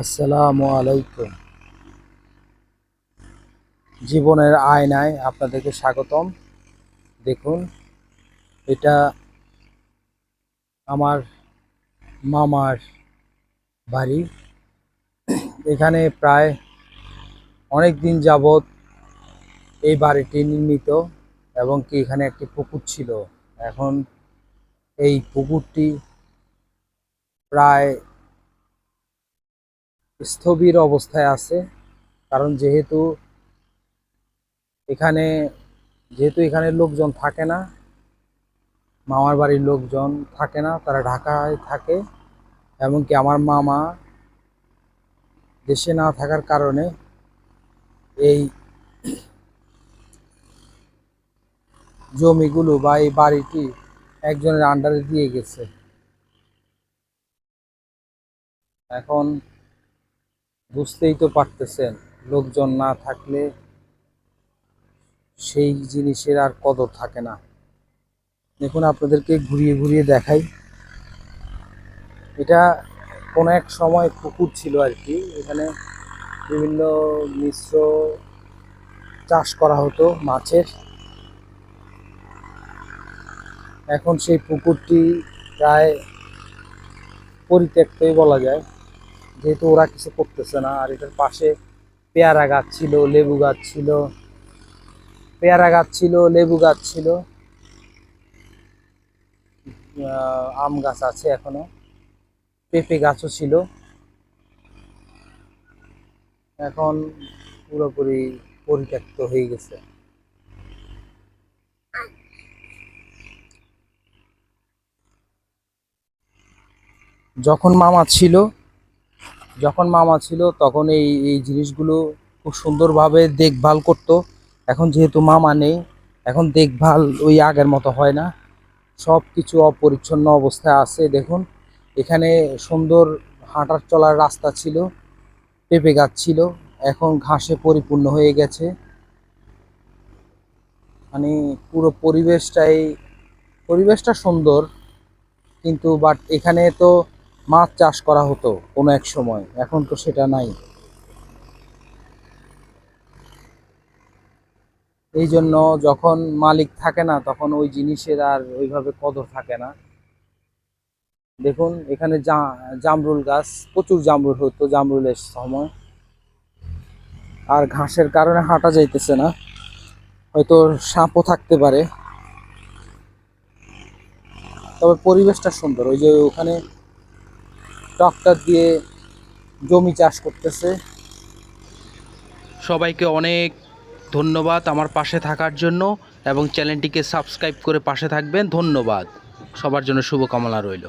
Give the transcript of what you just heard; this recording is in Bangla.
আসসালামু আলাইকুম। জীবনের আয়নায় আপনাদেরকে স্বাগতম। দেখুন, এটা আমার মামার বাড়ি। এখানে প্রায় অনেক দিন যাবৎ এই বাড়িটি নির্মিত এবং কি এখানে একটি পুকুর ছিল। এখন এই পুকুরটি প্রায় স্থবির অবস্থায় আছে, কারণ যেহেতু এখানে যেহেতু এখানে লোকজন থাকে না, মামার বাড়ির লোকজন থাকে না, তারা ঢাকায় থাকে, এমনকি আমার মামা দেশে না থাকার কারণে এই জমিগুলো বা এই বাড়িটি একজনের আন্ডারে দিয়ে গেছে। এখন বুঝতেই তো পারতেছেন, লোকজন না থাকলে সেই জিনিসের আর কদর থাকে না। দেখুন, আপনাদেরকে ঘুরিয়ে ঘুরিয়ে দেখাই। এটা কোনো এক সময় পুকুর ছিল আর কি, এখানে বিভিন্ন মিশ্র চাষ করা হতো মাছের। এখন সেই পুকুরটি প্রায় পরিত্যক্তই বলা যায়। যেহেতু ওরা কিছু করতেছে না, আর এটার পাশে পেয়ারা গাছ ছিল, লেবু গাছ ছিল। পেয়ারা গাছ ছিল, লেবু গাছ ছিল। আম গাছ আছে এখনও। পেঁপে গাছও ছিল। এখন পুরোপুরি পরিত্যক্ত হয়ে গেছে। যখন মামা ছিল যখন মামা ছিল তখন এই এই জিনিসগুলো খুব সুন্দরভাবে দেখভাল করতো। এখন যেহেতু মামা নেই, এখন দেখভাল ওই আগের মতো হয় না। সব কিছু অপরিচ্ছন্ন অবস্থায় আছে। দেখুন, এখানে সুন্দর হাঁটার চলার রাস্তা ছিল, পেঁপে গাছ ছিল, এখন ঘাসে পরিপূর্ণ হয়ে গেছে। মানে পুরো পরিবেশটাই, পরিবেশটা সুন্দর, কিন্তু বাট এখানে তো মাছ চাষ করা হতো কোনো এক সময়, এখন তো সেটা নাই। এই জন্য যখন মালিক থাকে না, তখন ওই জিনিসের আর ওইভাবে কদর থাকে না। দেখুন, এখানে জামরুল গাছ, প্রচুর জামরুল হতো, জামরুলের সময়। আর ঘাসের কারণে হাঁটা যাইতেছে না। হয়তো সাপও থাকতে পারে। তবে পরিবেশটা সুন্দর, ওই যে ওখানে ট্রাক্টর দিয়ে জমি চাষ করতেছে। সবাইকে অনেক ধন্যবাদ আমার পাশে থাকার জন্য এবং চ্যানেলটিকে সাবস্ক্রাইব করে পাশে থাকবেন। ধন্যবাদ। সবার জন্য শুভকামনা রইল।